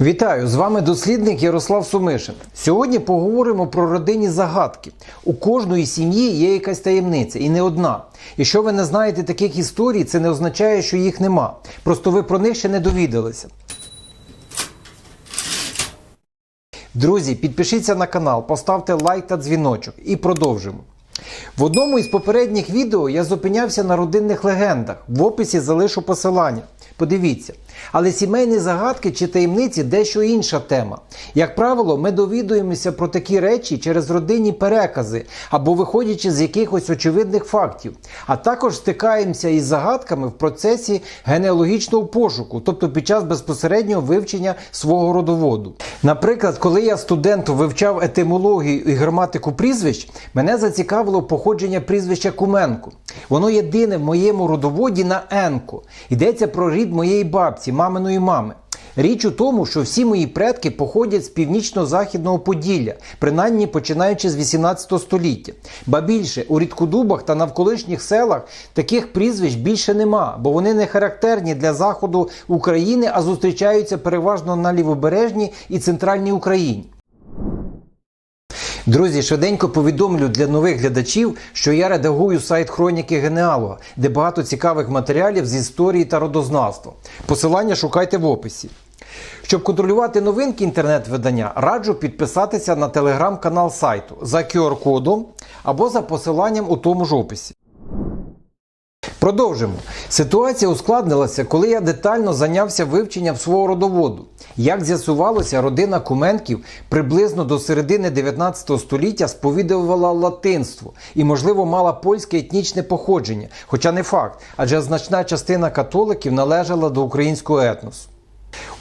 Вітаю! З вами дослідник Ярослав Сумишин. Сьогодні поговоримо про родинні загадки. У кожної сім'ї є якась таємниця, і не одна. Якщо ви не знаєте таких історій, це не означає, що їх нема. Просто ви про них ще не довідалися. Друзі, підпишіться на канал, поставте лайк та дзвіночок і продовжимо. В одному із попередніх відео я зупинявся на родинних легендах. В описі залишу посилання. Подивіться. Але сімейні загадки чи таємниці дещо інша тема. Як правило, ми довідуємося про такі речі через родинні перекази або виходячи з якихось очевидних фактів, а також стикаємося із загадками в процесі генеалогічного пошуку, тобто під час безпосереднього вивчення свого родоводу. Наприклад, коли я студенту вивчав етимологію і граматику прізвищ, мене зацікавило походження прізвища Куменко. Воно єдине в моєму родоводі на Енко. Йдеться про рід моєї бабці, маминої мами. Річ у тому, що всі мої предки походять з північно-західного Поділля, принаймні починаючи з 18 століття. Ба більше у рідкодубах та навколишніх селах таких прізвищ більше нема, бо вони не характерні для заходу України, а зустрічаються переважно на лівобережній і центральній Україні. Друзі, швиденько повідомлю для нових глядачів, що я редагую сайт Хроніки Генеалога, де багато цікавих матеріалів з історії та родознавства. Посилання шукайте в описі. Щоб контролювати новинки інтернет-видання, раджу підписатися на телеграм-канал сайту за QR-кодом або за посиланням у тому ж описі. Продовжимо. Ситуація ускладнилася, коли я детально зайнявся вивченням свого родоводу. Як з'ясувалося, родина Куменків приблизно до середини 19 століття сповідувала латинство і, можливо, мала польське етнічне походження, хоча не факт, адже значна частина католиків належала до українського етносу.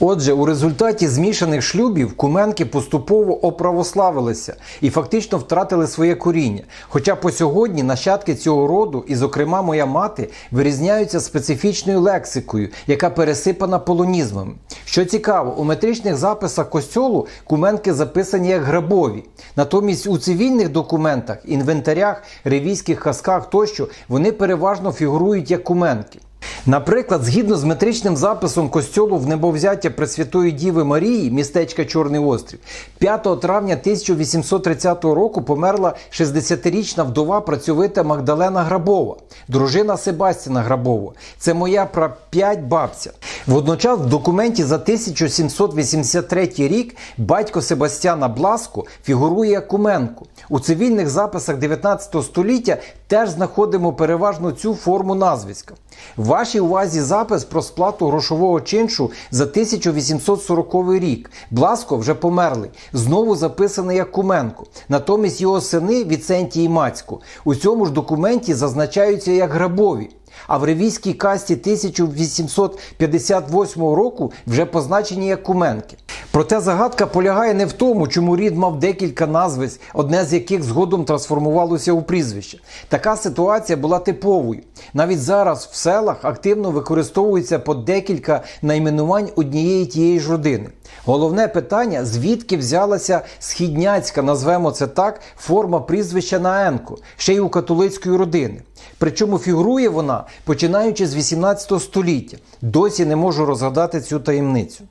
Отже, у результаті змішаних шлюбів куменки поступово оправославилися і фактично втратили своє коріння. Хоча по сьогодні нащадки цього роду, і, зокрема, моя мати, вирізняються специфічною лексикою, яка пересипана полонізмами. Що цікаво, у метричних записах костьолу куменки записані як грабові. Натомість у цивільних документах, інвентарях, ревійських казках тощо вони переважно фігурують як куменки. Наприклад, згідно з метричним записом костьолу в небовзяття Пресвятої Діви Марії, містечка Чорний Острів, 5 травня 1830 року померла 60-річна вдова працьовита Магдалена Грабова, дружина Себастіна Грабова. Це моя прап'ять бабця. Водночас в документі за 1783 рік батько Себастьяна Бласко фігурує Куменко. У цивільних записах 19 століття теж знаходимо переважно цю форму назвиська. В вашій увазі запис про сплату грошового чиншу за 1840 рік. Бласко вже померлий, знову записаний як Куменко. Натомість його сини Віцентій і Мацько у цьому ж документі зазначаються як грабові. А в ревійській касті 1858 року вже позначені як куменки. Проте загадка полягає не в тому, чому рід мав декілька назвиць, одне з яких згодом трансформувалося у прізвище. Така ситуація була типовою. Навіть зараз в селах активно використовується по декілька найменувань однієї тієї ж родини. Головне питання, звідки взялася східняцька, назвемо це так, форма прізвища на Енко, ще й у католицької родини. Причому фігурує вона починаючи з 18 століття. Досі не можу розгадати цю таємницю.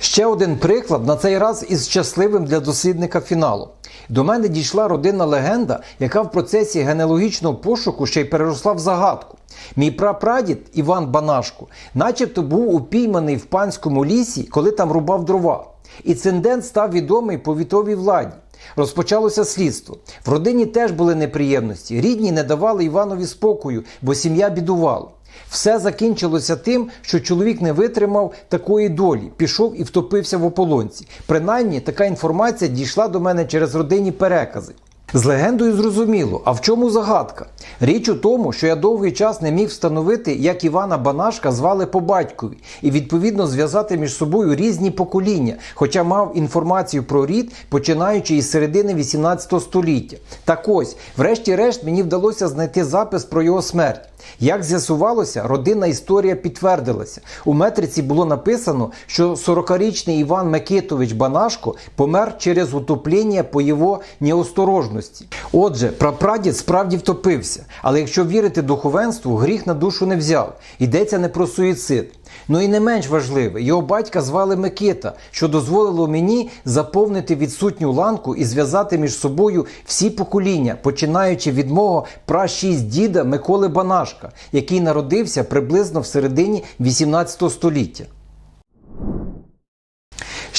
Ще один приклад, на цей раз із щасливим для дослідника фіналу. До мене дійшла родинна легенда, яка в процесі генеалогічного пошуку ще й переросла в загадку. Мій прапрадід Іван Банашко, начебто був упійманий в панському лісі, коли там рубав дрова. Інцидент став відомий повітовій владі. Розпочалося слідство. В родині теж були неприємності. Рідні не давали Іванові спокою, бо сім'я бідувала. Все закінчилося тим, що чоловік не витримав такої долі, пішов і втопився в ополонці. Принаймні, така інформація дійшла до мене через родинні перекази. З легендою зрозуміло, а в чому загадка? Річ у тому, що я довгий час не міг встановити, як Івана Банашка звали по батькові, і відповідно зв'язати між собою різні покоління, хоча мав інформацію про рід, починаючи із середини 18 століття. Так ось, врешті-решт, мені вдалося знайти запис про його смерть. Як з'ясувалося, родинна історія підтвердилася. У метриці було написано, що 40-річний Іван Микитович Банашко помер через утоплення по його неосторожності. Єдності. Отже, прапрадід справді втопився, але якщо вірити духовенству, гріх на душу не взяв. Йдеться не про суїцид. Ну і не менш важливе, його батька звали Микита, що дозволило мені заповнити відсутню ланку і зв'язати між собою всі покоління, починаючи від мого пращість діда Миколи Банашка, який народився приблизно в середині 18 століття.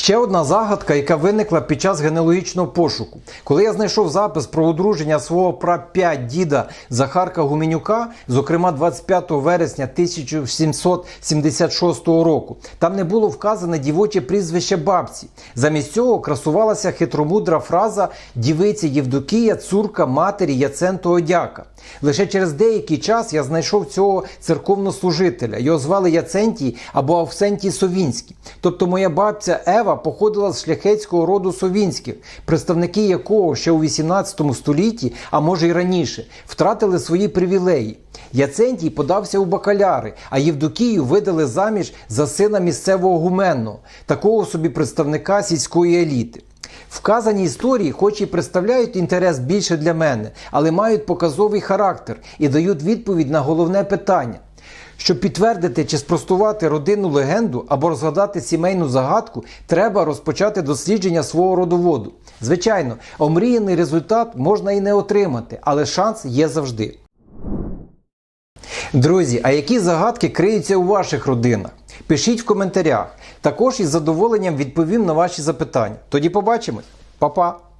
Ще одна загадка, яка виникла під час генеалогічного пошуку. Коли я знайшов запис про одруження свого прап'ять діда Захарка Гуменюка, зокрема 25 вересня 1776 року, там не було вказане дівоче прізвище бабці. Замість цього красувалася хитромудра фраза дівиці Євдокія, цурка матері Яцентого дяка. Лише через деякий час я знайшов цього церковнослужителя. Його звали Яцентій або Авсентій Совінський. Тобто моя бабця Ева походила з шляхетського роду Совінських, представники якого ще у 18 столітті, а може й раніше, втратили свої привілеї. Яцентій подався у бакаляри, а Євдокію видали заміж за сина місцевого гуменного, такого собі представника сільської еліти. Вказані історії, хоч і представляють інтерес більше для мене, але мають показовий характер і дають відповідь на головне питання. Щоб підтвердити чи спростувати родинну легенду або розгадати сімейну загадку, треба розпочати дослідження свого родоводу. Звичайно, омріяний результат можна і не отримати, але шанс є завжди. Друзі, а які загадки криються у ваших родинах? Пишіть в коментарях. Також із задоволенням відповім на ваші запитання. Тоді побачимось. Па-па!